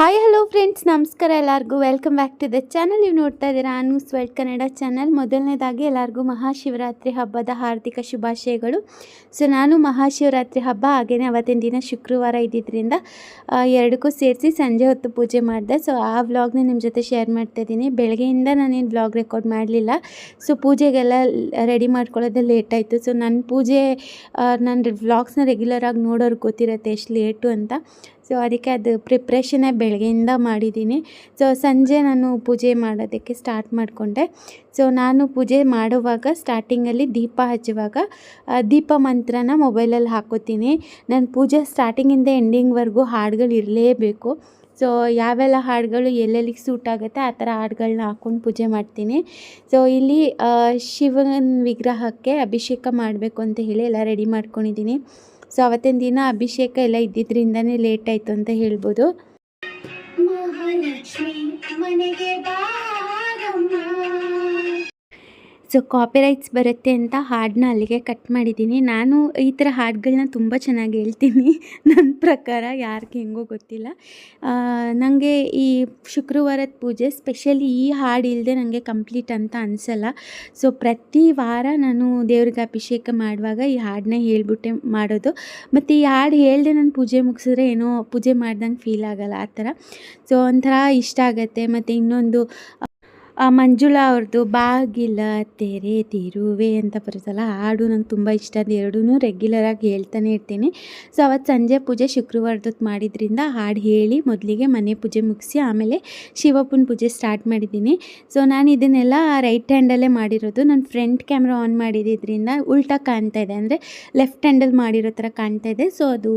Hi hello friends ನಮಸ್ಕಾರ ಎಲ್ಲರಿಗೂ. Welcome back to the channel ನೀವು ನೋಡ್ತಾ ಇದ್ದೀರಾ ಅನೂಸ್ ವರ್ಲ್ಡ್ ಕನ್ನಡ ಚಾನಲ್ ಮೊದಲನೇದಾಗಿ ಎಲ್ಲರಿಗೂ ಮಹಾಶಿವರಾತ್ರಿ ಹಬ್ಬದ ಹಾರ್ದಿಕ ಶುಭಾಶಯಗಳು. ಸೊ ನಾನು ಮಹಾಶಿವರಾತ್ರಿ ಹಬ್ಬ ಹಾಗೆಯೇ ಅವತ್ತಿನ ದಿನ ಶುಕ್ರವಾರ ಇದ್ದಿದ್ದರಿಂದ ಎರಡಕ್ಕೂ ಸೇರಿಸಿ ಸಂಜೆ ಹೊತ್ತು ಪೂಜೆ ಮಾಡಿದೆ. ಸೊ ಆ ವ್ಲಾಗ್ನ ನಿಮ್ಮ ಜೊತೆ ಶೇರ್ ಮಾಡ್ತಾ ಇದ್ದೀನಿ. ಬೆಳಗ್ಗೆಯಿಂದ ನಾನೇನು ವ್ಲಾಗ್ ರೆಕಾರ್ಡ್ ಮಾಡಲಿಲ್ಲ. ಸೊ ಪೂಜೆಗೆಲ್ಲ ರೆಡಿ ಮಾಡ್ಕೊಳ್ಳೋದೇ ಲೇಟ್ ಆಯಿತು. ಸೊ ನನ್ನ ಪೂಜೆ ನನ್ನ ವ್ಲಾಗ್ಸ್ನ ರೆಗ್ಯುಲರಾಗಿ ನೋಡೋರು ಗೊತ್ತಿರುತ್ತೆ ಎಷ್ಟು ಲೇಟು ಅಂತ. ಸೊ ಅದಕ್ಕೆ ಅದು ಪ್ರಿಪ್ರೇಷನ್ನೇ ಬೆಳಗ್ಗೆಯಿಂದ ಮಾಡಿದ್ದೀನಿ. ಸೊ ಸಂಜೆ ನಾನು ಪೂಜೆ ಮಾಡೋದಕ್ಕೆ ಸ್ಟಾರ್ಟ್ ಮಾಡಿಕೊಂಡೆ. ಸೊ ನಾನು ಪೂಜೆ ಮಾಡುವಾಗ ಸ್ಟಾರ್ಟಿಂಗಲ್ಲಿ ದೀಪ ಹಚ್ಚುವಾಗ ದೀಪ ಮಂತ್ರನ ಮೊಬೈಲಲ್ಲಿ ಹಾಕೋತೀನಿ. ನಾನು ಪೂಜೆ ಸ್ಟಾರ್ಟಿಂಗಿಂದ ಎಂಡಿಂಗ್ವರೆಗೂ ಹಾಡುಗಳು ಇರಲೇಬೇಕು. ಸೊ ಯಾವೆಲ್ಲ ಹಾಡುಗಳು ಎಲ್ಲೆಲ್ಲಿಗೆ ಸೂಟ್ ಆಗುತ್ತೆ ಆ ಥರ ಹಾಡುಗಳನ್ನ ಹಾಕ್ಕೊಂಡು ಪೂಜೆ ಮಾಡ್ತೀನಿ. ಸೊ ಇಲ್ಲಿ ಶಿವನ ವಿಗ್ರಹಕ್ಕೆ ಅಭಿಷೇಕ ಮಾಡಬೇಕು ಅಂತ ಹೇಳಿ ಎಲ್ಲ ರೆಡಿ ಮಾಡ್ಕೊಂಡಿದ್ದೀನಿ. ಸೊ ಅವತ್ತಿನ ದಿನ ಅಭಿಷೇಕ ಎಲ್ಲ ಇದ್ದಿದ್ರಿಂದನೇ ಲೇಟ್ ಆಯಿತು ಅಂತ ಹೇಳ್ಬೋದು. ಮಹಾಲಕ್ಷ್ಮಿ ಮನೆಗೆ ಬಾರಮ್ಮ ಸೊ ಕಾಪಿರೈಟ್ಸ್ ಬರುತ್ತೆ ಅಂತ ಹಾಡನ್ನ ಅಲ್ಲಿಗೆ ಕಟ್ ಮಾಡಿದ್ದೀನಿ. ನಾನು ಈ ಥರ ಹಾಡುಗಳನ್ನ ತುಂಬ ಚೆನ್ನಾಗಿ ಹೇಳ್ತೀನಿ. ನನ್ನ ಪ್ರಕಾರ ಯಾರಿಗೆ ಹೆಂಗೋ ಗೊತ್ತಿಲ್ಲ. ನನಗೆ ಈ ಶುಕ್ರವಾರದ ಪೂಜೆ ಸ್ಪೆಷಲಿ ಈ ಹಾಡು ಇಲ್ಲದೆ ನನಗೆ ಕಂಪ್ಲೀಟ್ ಅಂತ ಅನಿಸಲ್ಲ. ಸೊ ಪ್ರತಿ ವಾರ ನಾನು ದೇವ್ರಿಗೆ ಅಭಿಷೇಕ ಮಾಡುವಾಗ ಈ ಹಾಡನ್ನ ಹೇಳ್ಬಿಟ್ಟೆ ಮಾಡೋದು. ಮತ್ತು ಈ ಹಾಡು ಹೇಳ್ದೆ ನಾನು ಪೂಜೆ ಮುಗಿಸಿದ್ರೆ ಏನೋ ಪೂಜೆ ಮಾಡ್ದಂಗೆ ಫೀಲ್ ಆಗಲ್ಲ ಆ ಥರ ಸೊ ಒಂಥರ ಇಷ್ಟ ಆಗುತ್ತೆ. ಮತ್ತು ಇನ್ನೊಂದು ಆ ಮಂಜುಳಾ ಅವ್ರದ್ದು ಬಾಗಿಲ ತೆರೆ ತಿರುವೆ ಅಂತ ಬರುತ್ತಲ್ಲ, ಹಾಡು ನಂಗೆ ತುಂಬ ಇಷ್ಟ. ಅದು ಎರಡೂ ರೆಗ್ಯುಲರಾಗಿ ಹೇಳ್ತಾನೆ ಇರ್ತೀನಿ. ಸೊ ಅವತ್ತು ಸಂಜೆ ಪೂಜೆ ಶುಕ್ರವಾರದೊತ್ತು ಮಾಡಿದ್ರಿಂದ ಹಾಡು ಹೇಳಿ ಮೊದಲಿಗೆ ಮನೆ ಪೂಜೆ ಮುಗಿಸಿ ಆಮೇಲೆ ಶಿವಪ್ಪನ ಪೂಜೆ ಸ್ಟಾರ್ಟ್ ಮಾಡಿದ್ದೀನಿ. ಸೊ ನಾನು ಇದನ್ನೆಲ್ಲ ರೈಟ್ ಹ್ಯಾಂಡಲ್ಲೇ ಮಾಡಿರೋದು. ನನ್ನ ಫ್ರಂಟ್ ಕ್ಯಾಮ್ರಾ ಆನ್ ಮಾಡಿದ್ರಿಂದ ಉಲ್ಟಾ ಕಾಣ್ತಾ ಇದೆ. ಅಂದರೆ ಲೆಫ್ಟ್ ಹ್ಯಾಂಡಲ್ಲಿ ಮಾಡಿರೋ ಥರ ಕಾಣ್ತಾ ಇದೆ. ಸೊ ಅದು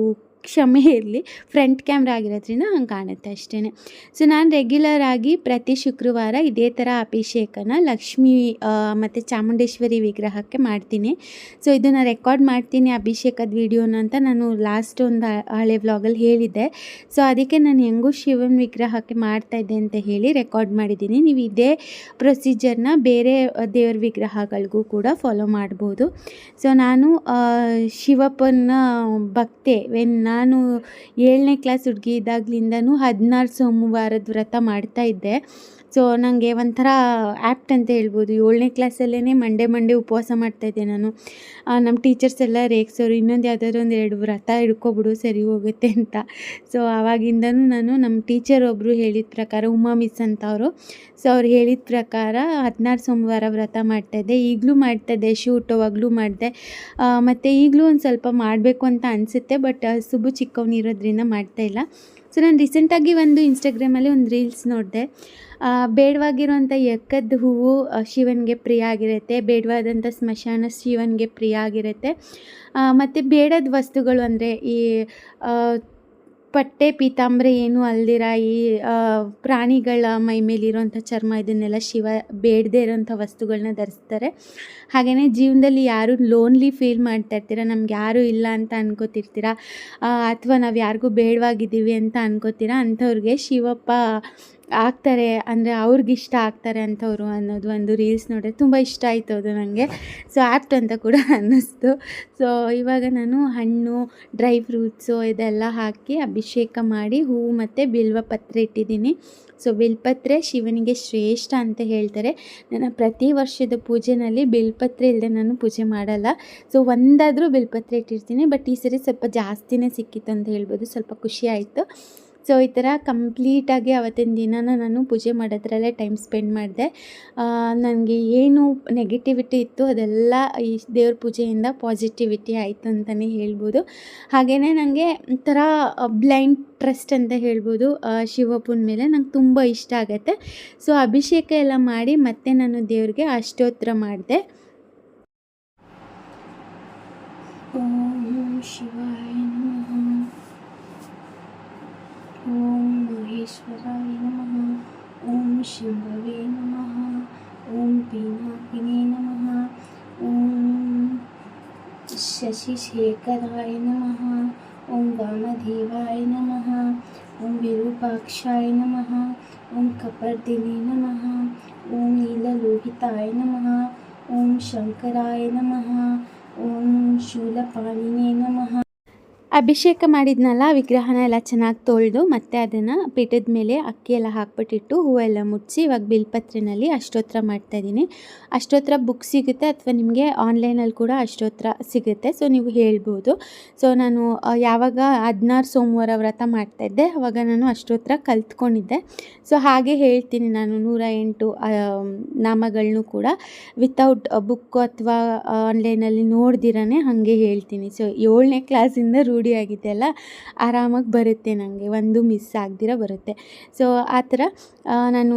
ಕ್ಷಮೆ ಇರಲಿ. ಫ್ರಂಟ್ ಕ್ಯಾಮ್ರಾ ಆಗಿರೋದ್ರಿಂದ ಹಂಗೆ ಕಾಣುತ್ತೆ ಅಷ್ಟೇ ಸೊ ನಾನು ರೆಗ್ಯುಲರ್ ಆಗಿ ಪ್ರತಿ ಶುಕ್ರವಾರ ಇದೇ ಥರ ಅಭಿಷೇಕನ ಲಕ್ಷ್ಮಿ ಮತ್ತು ಚಾಮುಂಡೇಶ್ವರಿ ವಿಗ್ರಹಕ್ಕೆ ಮಾಡ್ತೀನಿ. ಸೊ ಇದನ್ನು ರೆಕಾರ್ಡ್ ಮಾಡ್ತೀನಿ ಅಭಿಷೇಕದ ವಿಡಿಯೋನ ಅಂತ ನಾನು ಲಾಸ್ಟ್ ಒಂದು ಹಳೆ ವ್ಲಾಗಲ್ಲಿ ಹೇಳಿದ್ದೆ. ಸೊ ಅದಕ್ಕೆ ನಾನು ಹೆಂಗೂ ಶಿವನ ವಿಗ್ರಹಕ್ಕೆ ಮಾಡ್ತಾ ಇದ್ದೆ ಅಂತ ಹೇಳಿ ರೆಕಾರ್ಡ್ ಮಾಡಿದ್ದೀನಿ. ನೀವು ಇದೇ ಪ್ರೊಸೀಜರ್ನ ಬೇರೆ ದೇವ್ರ ವಿಗ್ರಹಗಳಿಗೂ ಕೂಡ ಫಾಲೋ ಮಾಡ್ಬೋದು. ಸೊ ನಾನು ಶಿವಪ್ಪನ ಭಕ್ತೆ ವೆನ್ ನಾನು ಏಳನೇ ಕ್ಲಾಸ್ ಹುಡುಗಿ ಇದ್ದಾಗ್ಲಿಂದನೂ ಹದಿನಾರು ಸೋಮವಾರದ ವ್ರತ ಮಾಡ್ತಾ ಇದ್ದೆ. ಸೊ ನನಗೆ ಒಂಥರ ಆ್ಯಪ್ಟ್ ಅಂತ ಹೇಳ್ಬೋದು. ಏಳನೇ ಕ್ಲಾಸಲ್ಲೇ ಮಂಡೇ ಮಂಡೇ ಉಪವಾಸ ಮಾಡ್ತಾಯಿದ್ದೆ ನಾನು. ನಮ್ಮ ಟೀಚರ್ಸ್ ಎಲ್ಲ ರೇಗ್ಸೋರು ಇನ್ನೊಂದು ಯಾವುದಾದ್ರು ಒಂದು ಎರಡು ವ್ರತ ಹಿಡ್ಕೊಬಿಡು, ಸರಿ ಹೋಗುತ್ತೆ ಅಂತ. ಸೊ ಆವಾಗಿಂದನೂ ನಾನು ನಮ್ಮ ಟೀಚರ್ ಒಬ್ಬರು ಹೇಳಿದ ಪ್ರಕಾರ, ಉಮಾ ಮಿಸ್ ಅಂತ ಅವರು, ಸೊ ಅವ್ರು ಹೇಳಿದ ಪ್ರಕಾರ ಹದಿನಾರು ಸೋಮವಾರ ವ್ರತ ಮಾಡ್ತಾಯಿದ್ದೆ ಈಗಲೂ ಮಾಡ್ತಾಯಿದ್ದೆ ಶೂಟೋವಾಗಲೂ ಮಾಡಿದೆ. ಮತ್ತು ಈಗಲೂ ಒಂದು ಸ್ವಲ್ಪ ಮಾಡಬೇಕು ಅಂತ ಅನಿಸುತ್ತೆ, ಬಟ್ ಸುಬ್ಬು ಚಿಕ್ಕವನಿರೋದ್ರಿಂದ ಮಾಡ್ತಾಯಿಲ್ಲ ಸೊ ನಾನು ರೀಸೆಂಟಾಗಿ ಒಂದು ಇನ್ಸ್ಟಾಗ್ರಾಮಲ್ಲಿ ಒಂದು ರೀಲ್ಸ್ ನೋಡಿದೆ. ಬೇಡವಾಗಿರುವಂಥ ಎಕ್ಕದ ಹೂವು ಶಿವನಿಗೆ ಪ್ರಿಯ ಆಗಿರುತ್ತೆ ಬೇಡವಾದಂಥ ಸ್ಮಶಾನ ಶಿವನಿಗೆ ಪ್ರಿಯ ಆಗಿರುತ್ತೆ. ಮತ್ತು ಬೇಡದ ವಸ್ತುಗಳು ಅಂದರೆ ಈ ಪಟ್ಟೆ ಪೀತಾಂಬರೆ ಏನು ಅಲ್ದಿರ ಈ ಪ್ರಾಣಿಗಳ ಮೈ ಮೇಲಿರೋಂಥ ಚರ್ಮ ಇದನ್ನೆಲ್ಲ ಶಿವ ಬೇಡದೇ ಇರೋಂಥ ವಸ್ತುಗಳನ್ನ ಧರಿಸ್ತಾರೆ. ಹಾಗೆಯೇ ಜೀವನದಲ್ಲಿ ಯಾರು ಲೋನ್ಲಿ ಫೀಲ್ ಮಾಡ್ತಾ ಇರ್ತೀರ, ನಮ್ಗೆ ಯಾರೂ ಇಲ್ಲ ಅಂತ ಅನ್ಕೋತಿರ್ತೀರ ಅಥವಾ ನಾವು ಯಾರಿಗೂ ಬೇಡವಾಗಿದ್ದೀವಿ ಅಂತ ಅನ್ಕೋತೀರ, ಅಂಥವ್ರಿಗೆ ಶಿವಪ್ಪ ಆಗ್ತಾರೆ, ಅಂದರೆ ಅವ್ರಿಗಿಷ್ಟ ಆಗ್ತಾರೆ ಅಂಥವ್ರು ಅನ್ನೋದು ಒಂದು ರೀಲ್ಸ್ ನೋಡಿದ್ರೆ ತುಂಬ ಇಷ್ಟ ಆಯಿತು ಅದು ನನಗೆ ಸೊ ಆ್ಯಪ್ಟ್ ಅಂತ ಕೂಡ ಅನ್ನಿಸ್ತು. ಸೊ ಇವಾಗ ನಾನು ಹಣ್ಣು ಡ್ರೈ ಫ್ರೂಟ್ಸು ಇದೆಲ್ಲ ಹಾಕಿ ಅಭಿಷೇಕ ಮಾಡಿ ಹೂವು ಮತ್ತು ಬಿಲ್ವಪತ್ರೆ ಇಟ್ಟಿದ್ದೀನಿ. ಸೊ ಬಿಲ್ಪತ್ರೆ ಶಿವನಿಗೆ ಶ್ರೇಷ್ಠ ಅಂತ ಹೇಳ್ತಾರೆ. ನನ್ನ ಪ್ರತಿ ವರ್ಷದ ಪೂಜೆನಲ್ಲಿ ಬಿಲ್ಪತ್ರೆ ಇಲ್ಲದೆ ನಾನು ಪೂಜೆ ಮಾಡಲ್ಲ. ಸೊ ಒಂದಾದರೂ ಬಿಲ್ಪತ್ರೆ ಇಟ್ಟಿರ್ತೀನಿ ಬಟ್ ಈ ಸರಿ ಸ್ವಲ್ಪ ಜಾಸ್ತಿನೇ ಸಿಕ್ಕಿತ್ತು ಅಂತ ಹೇಳ್ಬೋದು. ಸ್ವಲ್ಪ ಖುಷಿ ಆಯಿತು. ಸೊ, ಈ ಥರ ಕಂಪ್ಲೀಟಾಗಿ ಅವತ್ತಿನ ದಿನನ ನಾನು ಪೂಜೆ ಮಾಡೋದ್ರಲ್ಲೇ ಟೈಮ್ ಸ್ಪೆಂಡ್ ಮಾಡಿದೆ. ನನಗೆ ಏನು ನೆಗೆಟಿವಿಟಿ ಇತ್ತು ಅದೆಲ್ಲ ಈ ದೇವ್ರ ಪೂಜೆಯಿಂದ ಪಾಸಿಟಿವಿಟಿ ಆಯಿತು ಅಂತಲೇ ಹೇಳ್ಬೋದು. ಹಾಗೆಯೇ ನನಗೆ ಒಂಥರ ಬ್ಲೈಂಡ್ ಟ್ರಸ್ಟ್ ಅಂತ ಹೇಳ್ಬೋದು. ಶಿವಪ್ಪನ ಮೇಲೆ ನಂಗೆ ತುಂಬ ಇಷ್ಟ ಆಗುತ್ತೆ. ಸೊ, ಅಭಿಷೇಕ ಎಲ್ಲ ಮಾಡಿ ಮತ್ತೆ ನಾನು ದೇವ್ರಿಗೆ ಅಷ್ಟೋತ್ರ ಮಾಡಿದೆ. ಓಂ ಶಿವಾಯ ನಮಃ ಓಂ ಮಹೇಶ್ವರಾಯ ನಮಃ ಓಂ ಶಂಭವೇ ನಮಃ ಓಂ ಪಿನಾಕಿನೇ ನಮಃ ಓಂ ಶಶಿಶೇಖರಾಯ ನಮಃ ಓಂ ವಾಮದೇವಾಯ ನಮಃ ಓಂ ವಿರೂಪಾಕ್ಷಾಯ ನಮಃ ಓಂ ಕಪರ್ದಿನೇ ನಮಃ ಓಂ ನೀಲಲೋಹಿತಾಯ ನಮಃ ಓಂ ಶಂಕರಾಯ ನಮಃ ಓಂ ಶೂಲಪಾಣಿನೇ ನಮಃ ಅಭಿಷೇಕ ಮಾಡಿದ್ನಲ್ಲ, ವಿಗ್ರಹನ ಎಲ್ಲ ಚೆನ್ನಾಗಿ ತೊಳೆದು ಮತ್ತೆ ಅದನ್ನು ಪೀಠದ ಮೇಲೆ ಅಕ್ಕಿ ಎಲ್ಲ ಹಾಕ್ಬಿಟ್ಟಿಟ್ಟು ಹೂವೆಲ್ಲ ಮುಚ್ಚಿ ಇವಾಗ ಬಿಲ್ಪತ್ರೆನಲ್ಲಿ ಅಷ್ಟೋತ್ರ ಮಾಡ್ತಾಯಿದ್ದೀನಿ ಅಷ್ಟೋತ್ರ ಬುಕ್ ಸಿಗುತ್ತೆ ಅಥವಾ ನಿಮಗೆ ಆನ್ಲೈನಲ್ಲಿ ಕೂಡ ಅಷ್ಟೋತ್ರ ಸಿಗುತ್ತೆ ಸೊ ನೀವು ಹೇಳ್ಬೋದು. ಸೊ ನಾನು ಯಾವಾಗ ಹದಿನಾರು ಸೋಮವಾರ ವ್ರತ ಮಾಡ್ತಾಯಿದ್ದೆ ಅವಾಗ ನಾನು ಅಷ್ಟೋತ್ರ ಕಲ್ತ್ಕೊಂಡಿದ್ದೆ. ಸೊ ಹಾಗೆ ಹೇಳ್ತೀನಿ ನಾನು ನೂರ ಎಂಟು ನಾಮಗಳನ್ನೂ ಕೂಡ. ವಿತೌಟ್ ಬುಕ್ ಅಥವಾ ಆನ್ಲೈನಲ್ಲಿ ನೋಡ್ದಿರೇ ಹಾಗೆ ಹೇಳ್ತೀನಿ. ಸೊ ಏಳನೇ ಕ್ಲಾಸಿಂದ ರೂಢಿ ಆಗಿದೆ ಅಲ್ಲ, ಆರಾಮಾಗಿ ಬರುತ್ತೆ ನನಗೆ ಒಂದು ಮಿಸ್ ಆಗ್ದಿರ ಬರುತ್ತೆ. ಸೊ ಆ ಥರ ನಾನು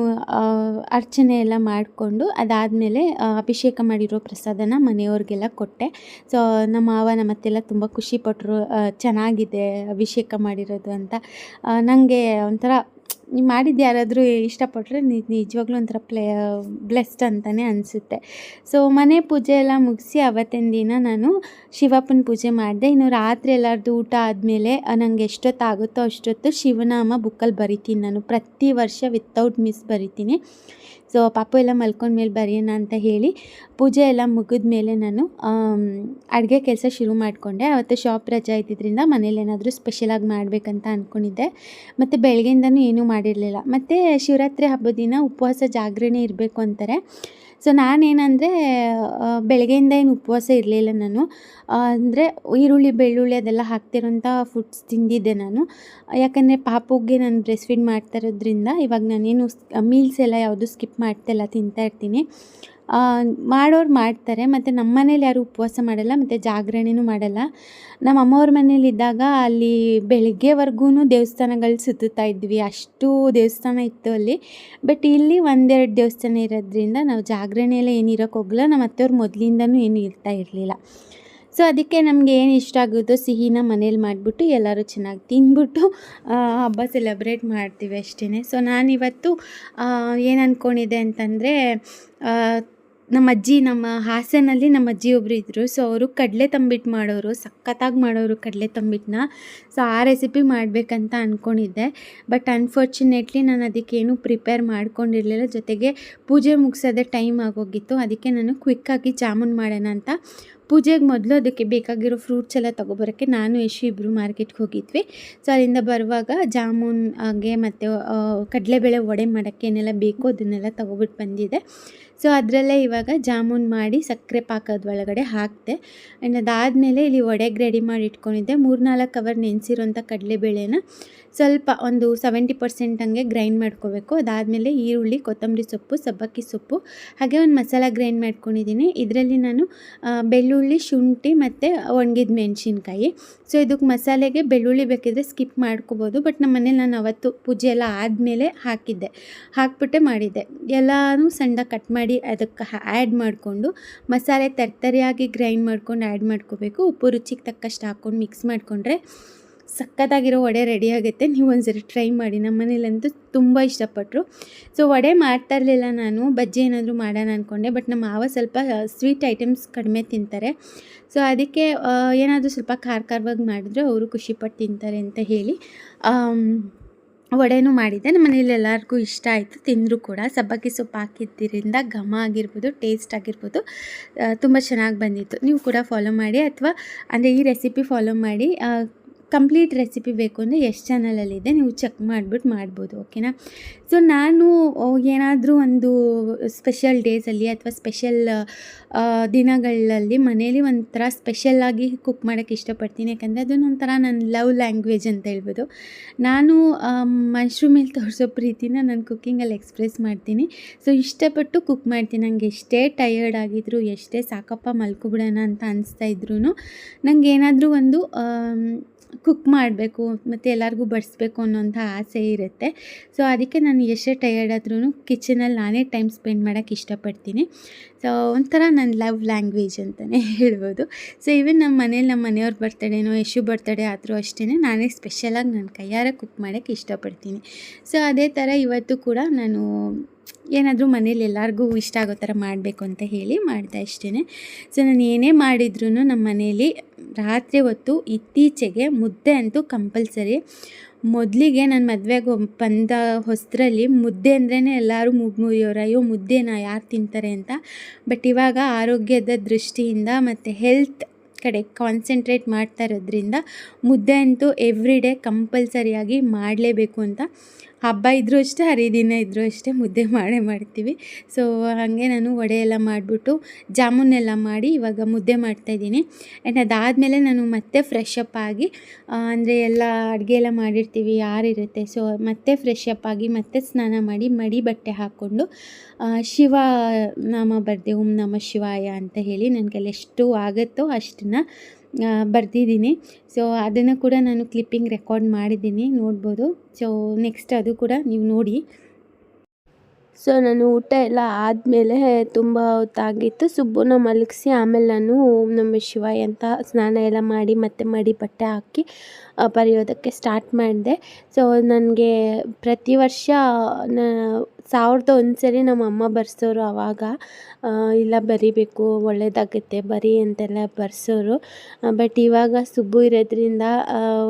ಅರ್ಚನೆ ಎಲ್ಲ ಮಾಡಿಕೊಂಡು ಅದಾದಮೇಲೆ ಅಭಿಷೇಕ ಮಾಡಿರೋ ಪ್ರಸಾದನ ಮನೆಯವ್ರಿಗೆಲ್ಲ ಕೊಟ್ಟೆ. ಸೊ ನಮ್ಮ ಮಾವ ನಮ್ಮ ಅತ್ತೆಲ್ಲ ತುಂಬ ಖುಷಿಪಟ್ಟರು ಚೆನ್ನಾಗಿದೆ ಅಭಿಷೇಕ ಮಾಡಿರೋದು ಅಂತ. ನನಗೆ ಒಂಥರ ನೀವು ಮಾಡಿದ್ದು ಯಾರಾದರೂ ಇಷ್ಟಪಟ್ಟರೆ ನಿಜವಾಗ್ಲೂ ಒಂಥರ ಪ್ಲೇ, ಬ್ಲೆಸ್ಡ್ ಅಂತಲೇ ಅನಿಸುತ್ತೆ. ಸೊ ಮನೆ ಪೂಜೆ ಎಲ್ಲ ಮುಗಿಸಿ ಅವತ್ತಿನ ದಿನ ನಾನು ಶಿವಪ್ಪನ ಪೂಜೆ ಮಾಡಿದೆ. ಇನ್ನು ರಾತ್ರಿ ಎಲ್ಲರದ್ದು ಊಟ ಆದಮೇಲೆ ನನಗೆ ಎಷ್ಟೊತ್ತಾಗುತ್ತೋ ಅಷ್ಟೊತ್ತು ಶಿವನಾಮ ಬುಕ್ಕಲ್ಲಿ ಬರಿತೀನಿ ನಾನು. ಪ್ರತಿ ವರ್ಷ ವಿತ್ತೌಟ್ ಮಿಸ್ ಬರಿತೀನಿ. ಸೊ ಪಾಪ ಎಲ್ಲ ಮಲ್ಕೊಂಡ್ಮೇಲೆ ಬರೆಯೋಣ ಅಂತ ಹೇಳಿ ಪೂಜೆ ಎಲ್ಲ ಮುಗಿದ ಮೇಲೆ ನಾನು ಅಡುಗೆ ಕೆಲಸ ಶುರು ಮಾಡಿಕೊಂಡೆ. ಅವತ್ತು ಶಾಪ್ ರಜೆ ಇದ್ದಿದ್ದರಿಂದ ಮನೇಲಿ ಏನಾದರೂ ಸ್ಪೆಷಲಾಗಿ ಮಾಡಬೇಕಂತ ಅಂದ್ಕೊಂಡಿದ್ದೆ ಮತ್ತು ಬೆಳಗ್ಗೆಯಿಂದನೂ ಏನೂ ಮಾಡಿರಲಿಲ್ಲ. ಮತ್ತು ಶಿವರಾತ್ರಿ ಹಬ್ಬದ ದಿನ ಉಪವಾಸ ಜಾಗರಣೆ ಇರಬೇಕು ಅಂತಾರೆ. ಸೊ ನಾನೇನಂದರೆ ಬೆಳಗ್ಗೆಯಿಂದ ಏನು ಉಪವಾಸ ಇರಲಿಲ್ಲ ನಾನು. ಅಂದರೆ ಈರುಳ್ಳಿ, ಬೆಳ್ಳುಳ್ಳಿ ಅದೆಲ್ಲ ಹಾಕ್ತಿರೋಂಥ ಫುಡ್ಸ್ ತಿಂದಿದ್ದೆ ನಾನು. ಯಾಕಂದರೆ ಪಾಪುಗೆ ನಾನು ಬ್ರೆಸ್ ಫೀಡ್ ಮಾಡ್ತಾ ಇರೋದ್ರಿಂದ ಇವಾಗ ನಾನೇನು ಮೀಲ್ಸ್ ಎಲ್ಲ ಯಾವುದು ಸ್ಕಿಪ್ ಮಾಡ್ತಾಯಿಲ್ಲ ತಿಂತಾ ಇರ್ತೀನಿ. ಮಾಡೋರು ಮಾಡ್ತಾರೆ, ಮತ್ತು ನಮ್ಮ ಮನೇಲಿ ಯಾರೂ ಉಪವಾಸ ಮಾಡಲ್ಲ, ಮತ್ತು ಜಾಗರಣೆನೂ ಮಾಡಲ್ಲ. ನಮ್ಮ ಅಮ್ಮವ್ರ ಮನೇಲಿದ್ದಾಗ ಅಲ್ಲಿ ಬೆಳಗ್ಗೆವರೆಗೂ ದೇವಸ್ಥಾನಗಳು ಸುತ್ತುತ್ತಾ ಇದ್ವಿ. ಅಷ್ಟು ದೇವಸ್ಥಾನ ಇತ್ತು ಅಲ್ಲಿ. ಬಟ್ ಇಲ್ಲಿ ಒಂದೆರಡು ದೇವಸ್ಥಾನ ಇರೋದ್ರಿಂದ ನಾವು ಜಾಗರಣೆ ಎಲ್ಲ ಏನು ನಮ್ಮ ಅತ್ತೆಯವ್ರು ಮೊದಲಿಂದನೂ ಏನು ಇರ್ತಾ ಇರಲಿಲ್ಲ. ಸೊ, ಅದಕ್ಕೆ ನಮಗೆ ಏನು ಇಷ್ಟ ಆಗುತ್ತೋ ಸಿಹಿನ ಮನೇಲಿ ಮಾಡಿಬಿಟ್ಟು ಎಲ್ಲರೂ ಚೆನ್ನಾಗಿ ತಿಂದ್ಬಿಟ್ಟು ಹಬ್ಬ ಸೆಲೆಬ್ರೇಟ್ ಮಾಡ್ತೀವಿ ಅಷ್ಟೇ ಸೊ, ನಾನಿವತ್ತು ಏನು ಅಂದ್ಕೊಂಡಿದ್ದೆ ಅಂತಂದರೆ ನಮ್ಮ ಅಜ್ಜಿ, ನಮ್ಮ ಹಾಸನಲ್ಲಿ ನಮ್ಮ ಅಜ್ಜಿ ಒಬ್ಬರು ಇದ್ದರು ಸೊ ಅವರು ಕಡಲೆ ತಂಬಿಟ್ಟು ಮಾಡೋರು, ಸಖತ್ತಾಗಿ ಮಾಡೋರು ಕಡಲೆ ತಂಬಿಟ್ಟನ್ನ ಸೊ ಆ ರೆಸಿಪಿ ಮಾಡಬೇಕಂತ ಅಂದ್ಕೊಂಡಿದ್ದೆ ಬಟ್ ಅನ್ಫಾರ್ಚುನೇಟ್ಲಿ ನಾನು ಅದಕ್ಕೇನು ಪ್ರಿಪೇರ್ ಮಾಡ್ಕೊಂಡಿರಲಿಲ್ಲ. ಜೊತೆಗೆ ಪೂಜೆ ಮುಗಿಸೋದೇ ಟೈಮ್ ಆಗೋಗಿತ್ತು. ಅದಕ್ಕೆ ನಾನು ಕ್ವಿಕ್ಕಾಗಿ ಜಾಮೂನ್ ಮಾಡೋಣ ಅಂತ ಪೂಜೆಗೆ ಮೊದಲು ಅದಕ್ಕೆ ಬೇಕಾಗಿರೋ ಫ್ರೂಟ್ಸ್ ಎಲ್ಲ ತೊಗೊಬರೋಕ್ಕೆ ನಾನು ಯಶು ಇಬ್ಬರು ಮಾರ್ಕೆಟ್ಗೆ ಹೋಗಿದ್ವಿ. ಸೊ ಅಲ್ಲಿಂದ ಬರುವಾಗ ಜಾಮೂನ್, ಹಾಗೆ ಮತ್ತು ಕಡಲೆಬೇಳೆ ವಡೆ ಮಾಡೋಕ್ಕೆ ಏನೆಲ್ಲ ಬೇಕೋ ಅದನ್ನೆಲ್ಲ ತೊಗೊಬಿಟ್ಟು ಬಂದಿದ್ದೆ. ಸೊ ಅದರಲ್ಲೇ ಇವಾಗ ಜಾಮೂನ್ ಮಾಡಿ ಸಕ್ಕರೆ ಪಾಕದ ಒಳಗಡೆ ಹಾಕಿದೆ ಆ್ಯಂಡ್ ಅದಾದಮೇಲೆ ಇಲ್ಲಿ ಒಡೆಗೆ ರೆಡಿ ಮಾಡಿ ಇಟ್ಕೊಂಡಿದ್ದೆ. ಮೂರ್ನಾಲ್ಕು ಅವರ್ ನೆನೆಸಿರೋಂಥ ಕಡಲೆಬೇಳೆನ ಸ್ವಲ್ಪ ಒಂದು ಸೆವೆಂಟಿ ಪರ್ಸೆಂಟ್ ಹಂಗೆ ಗ್ರೈಂಡ್ ಮಾಡ್ಕೋಬೇಕು. ಅದಾದಮೇಲೆ ಈರುಳ್ಳಿ, ಕೊತ್ತಂಬರಿ ಸೊಪ್ಪು, ಸಬ್ಬಕ್ಕಿ ಸೊಪ್ಪು, ಹಾಗೆ ಒಂದು ಮಸಾಲ ಗ್ರೈಂಡ್ ಮಾಡ್ಕೊಂಡಿದ್ದೀನಿ. ಇದರಲ್ಲಿ ನಾನು ಬೆಳ್ಳುಳ್ಳಿ, ಶುಂಠಿ ಮತ್ತು ಒಣಗಿದ ಮೆಣಸಿನ್ಕಾಯಿ. ಸೊ ಇದಕ್ಕೆ ಮಸಾಲೆಗೆ ಬೆಳ್ಳುಳ್ಳಿ ಬೇಕಿದ್ರೆ ಸ್ಕಿಪ್ ಮಾಡ್ಕೋಬೋದು. ಬಟ್ ನಮ್ಮ ಮನೇಲಿ ನಾನು ಅವತ್ತು ಪೂಜೆ ಎಲ್ಲ ಆದಮೇಲೆ ಹಾಕಿದ್ದೆ. ಹಾಕ್ಬಿಟ್ಟೆ ಮಾಡಿದ್ದೆ. ಎಲ್ಲನೂ ಸಣ್ಣ ಕಟ್ ಮಾಡಿ ಅದಕ್ಕೆ ಆ್ಯಡ್ ಮಾಡಿಕೊಂಡು ಮಸಾಲೆ ತರ್ತರಿಯಾಗಿ ಗ್ರೈಂಡ್ ಮಾಡ್ಕೊಂಡು ಆ್ಯಡ್ ಮಾಡ್ಕೋಬೇಕು. ಉಪ್ಪು ರುಚಿಗೆ ತಕ್ಕಷ್ಟು ಹಾಕ್ಕೊಂಡು ಮಿಕ್ಸ್ ಮಾಡಿಕೊಂಡ್ರೆ ಸಖತ್ತಾಗಿರೋ ವಡೆ ರೆಡಿ ಆಗುತ್ತೆ ನೀವು ಒಂದ್ಸರಿ ಟ್ರೈ ಮಾಡಿ. ನಮ್ಮ ಮನೇಲಂತೂ ತುಂಬ ಇಷ್ಟಪಟ್ಟರು ಸೊ ವಡೆ ಮಾಡ್ತಾ ಇರಲಿಲ್ಲ ನಾನು. ಬಜ್ಜಿ ಏನಾದರೂ ಮಾಡೋಣ ಅಂದ್ಕೊಂಡೆ ಬಟ್ ನಮ್ಮ ಮಾವ ಸ್ವಲ್ಪ ಸ್ವೀಟ್ ಐಟಮ್ಸ್ ಕಡಿಮೆ ತಿಂತಾರೆ. ಸೊ ಅದಕ್ಕೆ ಏನಾದರೂ ಸ್ವಲ್ಪ ಖಾರ ಖಾರವಾಗಿ ಮಾಡಿದ್ರೆ ಅವರು ಖುಷಿಪಟ್ಟು ತಿಂತಾರೆ ಅಂತ ಹೇಳಿ ವಡೆನೂ ಮಾಡಿದ್ದೆ. ನಮ್ಮ ಮನೇಲಿ ಎಲ್ಲರಿಗೂ ಇಷ್ಟ ಆಯಿತು. ತಿಂದರೂ ಕೂಡ ಸಬ್ಬಕ್ಕಿ ಸೊಪ್ಪು ಹಾಕಿದ್ದರಿಂದ ಘಮ ಆಗಿರ್ಬೋದು ಟೇಸ್ಟ್ ಆಗಿರ್ಬೋದು ತುಂಬ ಚೆನ್ನಾಗಿ ಬಂದಿತ್ತು. ನೀವು ಕೂಡ ಫಾಲೋ ಮಾಡಿ. ಅಥವಾ, ಅಂದರೆ ಈ ರೆಸಿಪಿ ಫಾಲೋ ಮಾಡಿ. ಕಂಪ್ಲೀಟ್ ರೆಸಿಪಿ ಬೇಕು ಅಂದರೆ ಎಷ್ಟು ಚಾನಲಲ್ಲಿದೆ, ನೀವು ಚೆಕ್ ಮಾಡಿಬಿಟ್ಟು ಮಾಡ್ಬೋದು, ಓಕೆನಾ? ಸೊ ನಾನು ಏನಾದರೂ ಒಂದು ಸ್ಪೆಷಲ್ ಡೇಸಲ್ಲಿ ಅಥವಾ ಸ್ಪೆಷಲ್ ದಿನಗಳಲ್ಲಿ ಮನೇಲಿ ಒಂಥರ ಸ್ಪೆಷಲ್ಲಾಗಿ ಕುಕ್ ಮಾಡೋಕ್ಕೆ ಇಷ್ಟಪಡ್ತೀನಿ, ಯಾಕಂದರೆ ಅದನ್ನೊಂಥರ ನನ್ನ ಲವ್ ಲ್ಯಾಂಗ್ವೇಜ್ ಅಂತ ಹೇಳ್ಬೋದು. ನಾನು ಮಶ್ರೂಮ್ ಮೇಲೆ ತೋರಿಸೋ ಪ್ರೀತಿನ ನಾನು ಕುಕ್ಕಿಂಗಲ್ಲಿ ಎಕ್ಸ್ಪ್ರೆಸ್ ಮಾಡ್ತೀನಿ. ಸೊ ಇಷ್ಟಪಟ್ಟು ಕುಕ್ ಮಾಡ್ತೀನಿ. ನನಗೆ ಎಷ್ಟೇ ಟಯರ್ಡ್ ಆಗಿದ್ರು, ಎಷ್ಟೇ ಸಾಕಪ್ಪ ಮಲ್ಕೊಬಿಡೋಣ ಅಂತ ಅನಿಸ್ತಾ ಇದ್ರೂ ನನಗೇನಾದರೂ ಒಂದು ಕುಕ್ ಮಾಡಬೇಕು, ಮತ್ತು ಎಲ್ಲರಿಗೂ ಬಡಿಸ್ಬೇಕು ಅನ್ನೋಂಥ ಆಸೆ ಇರುತ್ತೆ. ಸೊ ಅದಕ್ಕೆ ನಾನು ಎಷ್ಟೇ ಟಯರ್ಡ್ ಆದ್ರೂ ಕಿಚನಲ್ಲಿ ನಾನೇ ಟೈಮ್ ಸ್ಪೆಂಡ್ ಮಾಡೋಕ್ಕೆ ಇಷ್ಟಪಡ್ತೀನಿ. ಸೊ ಒಂಥರ ನನ್ನ ಲವ್ ಲ್ಯಾಂಗ್ವೇಜ್ ಅಂತಲೇ ಹೇಳ್ಬೋದು. ಸೊ ಈವನ್ ನಮ್ಮ ಮನೇಲಿ ನಮ್ಮ ಮನೆಯವ್ರ ಬರ್ತಡೇನೋ ಯಶು ಬರ್ತಡೇ ಆದರೂ ಅಷ್ಟೇ ನಾನೇ ಸ್ಪೆಷಲಾಗಿ ನನ್ನ ಕೈಯಾರ ಕುಕ್ ಮಾಡೋಕ್ಕೆ ಇಷ್ಟಪಡ್ತೀನಿ. ಸೊ ಅದೇ ಥರ ಇವತ್ತು ಕೂಡ ನಾನು ಏನಾದರೂ ಮನೇಲಿ ಎಲ್ಲರಿಗೂ ಇಷ್ಟ ಆಗೋ ಥರ ಮಾಡಬೇಕು ಅಂತ ಹೇಳಿ ಮಾಡ್ತಾ ಇಷ್ಟೇ ಸೊ ನಾನು ಏನೇ ಮಾಡಿದ್ರೂ ನಮ್ಮ ಮನೇಲಿ ರಾತ್ರಿ ಹೊತ್ತು ಇತ್ತೀಚೆಗೆ ಮುದ್ದೆ ಅಂತೂ ಕಂಪಲ್ಸರಿ. ಮೊದಲಿಗೆ ನಾನು ಮದುವೆಗೆ ಬಂದ ಹೊಸ್ತರಲ್ಲಿ ಮುದ್ದೆ ಅಂದ್ರೇ ಎಲ್ಲರೂ ಮೂಗು ಮುರಿಯೋರು, ಅಯ್ಯೋ, ಮುದ್ದೆನ, ಯಾರು ತಿಂತಾರೆ? ಅಂತ. ಬಟ್ ಇವಾಗ ಆರೋಗ್ಯದ ದೃಷ್ಟಿಯಿಂದ ಮತ್ತು ಹೆಲ್ತ್ ಕಡೆ ಕಾನ್ಸಂಟ್ರೇಟ್ ಮಾಡ್ತಾ ಇರೋದ್ರಿಂದ ಮುದ್ದೆ ಅಂತೂ ಎವ್ರಿ ಡೇ ಕಂಪಲ್ಸರಿಯಾಗಿ ಮಾಡಲೇಬೇಕು ಅಂತ ಹಬ್ಬ ಇದ್ದರೂ ಅಷ್ಟೇ, ಹರಿದಿನ ಇದ್ದರೂ ಅಷ್ಟೇ ಮುದ್ದೆ ಮಾಡೇ ಮಾಡ್ತೀವಿ. ಸೊ ಹಾಗೆ ನಾನು ವಡೆ ಎಲ್ಲ ಮಾಡಿಬಿಟ್ಟು ಜಾಮೂನೆಲ್ಲ ಮಾಡಿ ಇವಾಗ ಮುದ್ದೆ ಮಾಡ್ತಾಯಿದ್ದೀನಿ ಆ್ಯಂಡ್ ಅದಾದಮೇಲೆ ನಾನು ಮತ್ತೆ ಫ್ರೆಶ್ ಅಪ್ ಆಗಿ ಅಂದರೆ ಎಲ್ಲ ಅಡುಗೆ ಎಲ್ಲ ಮಾಡಿರ್ತೀವಿ ಯಾರಿರುತ್ತೆ ಸೊ ಮತ್ತೆ ಫ್ರೆಶ್ ಅಪ್ ಆಗಿ ಮತ್ತೆ ಸ್ನಾನ ಮಾಡಿ ಮಡಿ ಬಟ್ಟೆ ಹಾಕ್ಕೊಂಡು ಶಿವ ನಾಮ ಬರ್ದೆ, ಓಂ ನಮ ಶಿವಾಯ ಅಂತ ಹೇಳಿ ನನ್ನ ಎಷ್ಟು ಆಗುತ್ತೋ ಅಷ್ಟನ್ನು ಬರೆದಿದ್ದೀನಿ. ಸೊ ಅದನ್ನು ಕೂಡ ನಾನು ಕ್ಲಿಪ್ಪಿಂಗ್ ರೆಕಾರ್ಡ್ ಮಾಡಿದ್ದೀನಿ, ನೋಡ್ಬೋದು. ಸೊ ನೆಕ್ಸ್ಟ್ ಅದು ಕೂಡ ನೀವು ನೋಡಿ. ಸೊ ನಾನು ಊಟ ಎಲ್ಲ ಆದಮೇಲೆ ತುಂಬ ಹೊತ್ತಾಗಿತ್ತು. ಸುಬ್ಬನ ಮಲಗಿಸಿ ಆಮೇಲೆ ನಾನು ಓಂ ನಮ್ಮ ಶಿವಾಯ ಅಂತ ಸ್ನಾನ ಎಲ್ಲ ಮಾಡಿ ಮತ್ತೆ ಮಡಿ ಬಟ್ಟೆ ಹಾಕಿ ಬರೆಯೋದಕ್ಕೆ ಸ್ಟಾರ್ಟ್ ಮಾಡಿದೆ. ಸೊ ನನಗೆ ಪ್ರತಿ ವರ್ಷ ನ ಸಾವಿರದ ಒಂದು ಸರಿ ನಮ್ಮ ಅಮ್ಮ ಬರ್ಸೋರು ಆವಾಗ ಇಲ್ಲ ಬರಿಬೇಕು ಒಳ್ಳೆಯದಾಗುತ್ತೆ ಬರಿ ಅಂತೆಲ್ಲ ಬರ್ಸೋರು. ಬಟ್ ಇವಾಗ ಸುಬ್ಬು ಇರೋದ್ರಿಂದ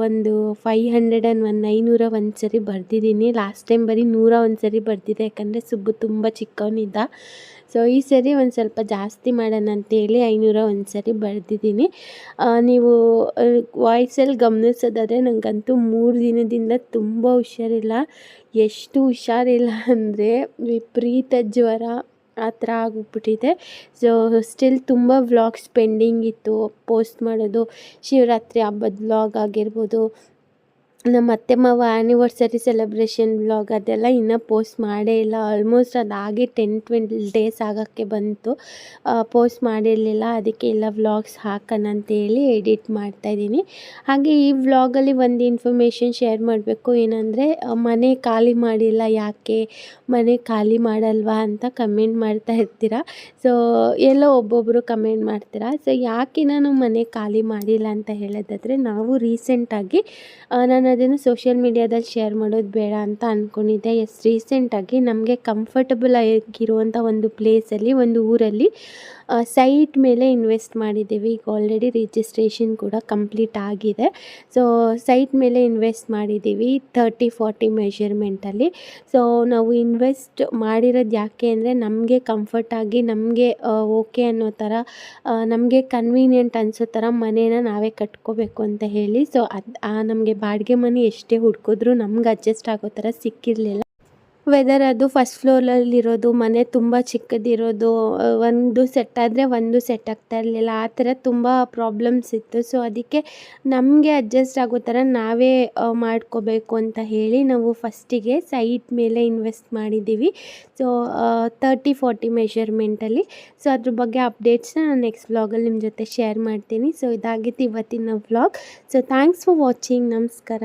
ಒಂದು ಫೈ ಹಂಡ್ರೆಡ್ ಆ್ಯಂಡ್ ಒನ್ ಐನೂರ ಒಂದು ಸರಿ ಬರೆದಿದ್ದೀನಿ. ಲಾಸ್ಟ್ ಟೈಮ್ ಬರೀ ನೂರ ಒಂದು ಸರಿ ಬರೆದಿದ್ದೆ, ಯಾಕಂದರೆ ಸುಬ್ಬು ತುಂಬ ಚಿಕ್ಕವನಿದ್ದ. ಸೊ ಈ ಸರಿ ಒಂದು ಸ್ವಲ್ಪ ಜಾಸ್ತಿ ಮಾಡೋಣ ಅಂತೇಳಿ ಐನೂರ ಒಂದು ಸರಿ ಬರೆದಿದ್ದೀನಿ. ನೀವು ವಾಯ್ಸಲ್ಲಿ ಗಮನಿಸೋದಾದರೆ ನನಗಂತೂ ಮೂರು ದಿನದಿಂದ ತುಂಬ ಹುಷಾರಿಲ್ಲ. ಎಷ್ಟು ಹುಷಾರಿಲ್ಲ ಅಂದರೆ ವಿಪರೀತ ಜ್ವರ ಆ ಥರ ಆಗಿಬಿಟ್ಟಿದೆ. ಸೊ ಸ್ಟಿಲ್ ತುಂಬ ವ್ಲಾಗ್ಸ್ ಪೆಂಡಿಂಗ್ ಇತ್ತು ಪೋಸ್ಟ್ ಮಾಡೋದು, ಶಿವರಾತ್ರಿ ಹಬ್ಬದ ವ್ಲಾಗ್ ಆಗಿರ್ಬೋದು ನಮ್ಮ ಅತ್ತೆ, ಮಾವ ಆ್ಯನಿವರ್ಸರಿ ಸೆಲೆಬ್ರೇಷನ್ ವ್ಲಾಗ್ ಅದೆಲ್ಲ ಇನ್ನೂ ಪೋಸ್ಟ್ ಮಾಡೇ ಇಲ್ಲ. ಆಲ್ಮೋಸ್ಟ್ ಅದಾಗಿ ಟೆನ್ ಟ್ವೆಂಟಿ ಡೇಸ್ ಆಗೋಕ್ಕೆ ಬಂತು. ಪೋಸ್ಟ್ ಮಾಡಿರಲಿಲ್ಲ. ಅದಕ್ಕೆ ಎಲ್ಲ ವ್ಲಾಗ್ಸ್ ಹಾಕೋಣ ಅಂತೇಳಿ ಎಡಿಟ್ ಮಾಡ್ತಾಯಿದ್ದೀನಿ ಹಾಗೆ ಈ ವ್ಲಾಗಲ್ಲಿ ಒಂದು ಇನ್ಫಾರ್ಮೇಷನ್ ಶೇರ್ ಮಾಡಬೇಕು. ಏನಂದರೆ ಮನೆ ಖಾಲಿ ಮಾಡಿಲ್ಲ ಯಾಕೆ? ಮನೆ ಖಾಲಿ ಮಾಡಲ್ವಾ ಅಂತ ಕಮೆಂಟ್ ಮಾಡ್ತಾ ಇರ್ತೀರ? ಸೊ ಎಲ್ಲೋ ಒಬ್ಬೊಬ್ಬರು ಕಮೆಂಟ್ ಮಾಡ್ತೀರಾ? ಸೊ ಯಾಕೆ ನಾನು ಮನೆ ಖಾಲಿ ಮಾಡಿಲ್ಲ ಅಂತ ಹೇಳೋದಾದರೆ, ನಾವು ರೀಸೆಂಟಾಗಿ ನಾನು ಅದನ್ನು ಸೋಷಿಯಲ್ ಮೀಡ್ಯಾದಲ್ಲಿ ಶೇರ್ ಮಾಡೋದು ಬೇಡ ಅಂತ ಅಂದ್ಕೊಂಡಿದ್ದೆ ಎಸ್ ರೀಸೆಂಟಾಗಿ ನಮಗೆ ಕಂಫರ್ಟಬಲ್ ಆಗಿರುವಂಥ ಒಂದು ಪ್ಲೇಸಲ್ಲಿ ಒಂದು ಊರಲ್ಲಿ ಸೈಟ್ ಮೇಲೆ ಇನ್ವೆಸ್ಟ್ ಮಾಡಿದ್ದೀವಿ. ಈಗ ಆಲ್ರೆಡಿ ರಿಜಿಸ್ಟ್ರೇಷನ್ ಕೂಡ ಕಂಪ್ಲೀಟ್ ಆಗಿದೆ. ಸೊ ಸೈಟ್ ಮೇಲೆ ಇನ್ವೆಸ್ಟ್ ಮಾಡಿದ್ದೀವಿ ತರ್ಟಿ ಫಾರ್ಟಿ ಮೆಷರ್ಮೆಂಟಲ್ಲಿ ಸೊ ನಾವು ಇನ್ವೆಸ್ಟ್ ಮಾಡಿರೋದು ಯಾಕೆ ಅಂದರೆ ನಮಗೆ ಕಂಫರ್ಟಾಗಿ ನಮಗೆ ಓಕೆ ಅನ್ನೋ ಥರ ನಮಗೆ ಕನ್ವೀನಿಯೆಂಟ್ ಅನಿಸೋ ಥರ ಮನೇನ ನಾವೇ ಕಟ್ಕೋಬೇಕು ಅಂತ ಹೇಳಿ. ಸೊ ಅದು ನಮಗೆ ಬಾಡಿಗೆ ಮನೆ ಎಷ್ಟೇ ಹುಡ್ಕಿದ್ರು ನಮ್ಗೆ ಅಡ್ಜಸ್ಟ್ ಆಗೋ ಥರ ಸಿಕ್ಕಿರಲಿಲ್ಲ. ವೆದರ್ ಅದು ಫಸ್ಟ್ ಫ್ಲೋರಲ್ಲಿರೋದು ಮನೆ ತುಂಬ ಚಿಕ್ಕದಿರೋದು ಒಂದು ಸೆಟ್ ಆದರೆ ಒಂದು ಸೆಟ್ ಆಗ್ತಾ ಇರಲಿಲ್ಲ. ಆ ಥರ ತುಂಬ ಪ್ರಾಬ್ಲಮ್ಸ್ ಇತ್ತು. ಸೊ ಅದಕ್ಕೆ ನಮಗೆ ಅಡ್ಜಸ್ಟ್ ಆಗೋ ಥರ ನಾವೇ ಮಾಡ್ಕೋಬೇಕು ಅಂತ ಹೇಳಿ ನಾವು ಫಸ್ಟಿಗೆ ಸೈಟ್ ಮೇಲೆ ಇನ್ವೆಸ್ಟ್ ಮಾಡಿದ್ದೀವಿ. ಸೊ ತರ್ಟಿ ಫೋರ್ಟಿ ಮೆಷರ್ಮೆಂಟಲ್ಲಿ ಸೊ ಅದ್ರ ಬಗ್ಗೆ ಅಪ್ಡೇಟ್ಸ್ನ ನಾನು ನೆಕ್ಸ್ಟ್ ವ್ಲಾಗಲ್ಲಿ ನಿಮ್ಮ ಜೊತೆ ಶೇರ್ ಮಾಡ್ತೀನಿ. ಸೊ ಇದಾಗಿತ್ತು ಇವತ್ತಿನ vlog so thanks for watching ನಮಸ್ಕಾರ.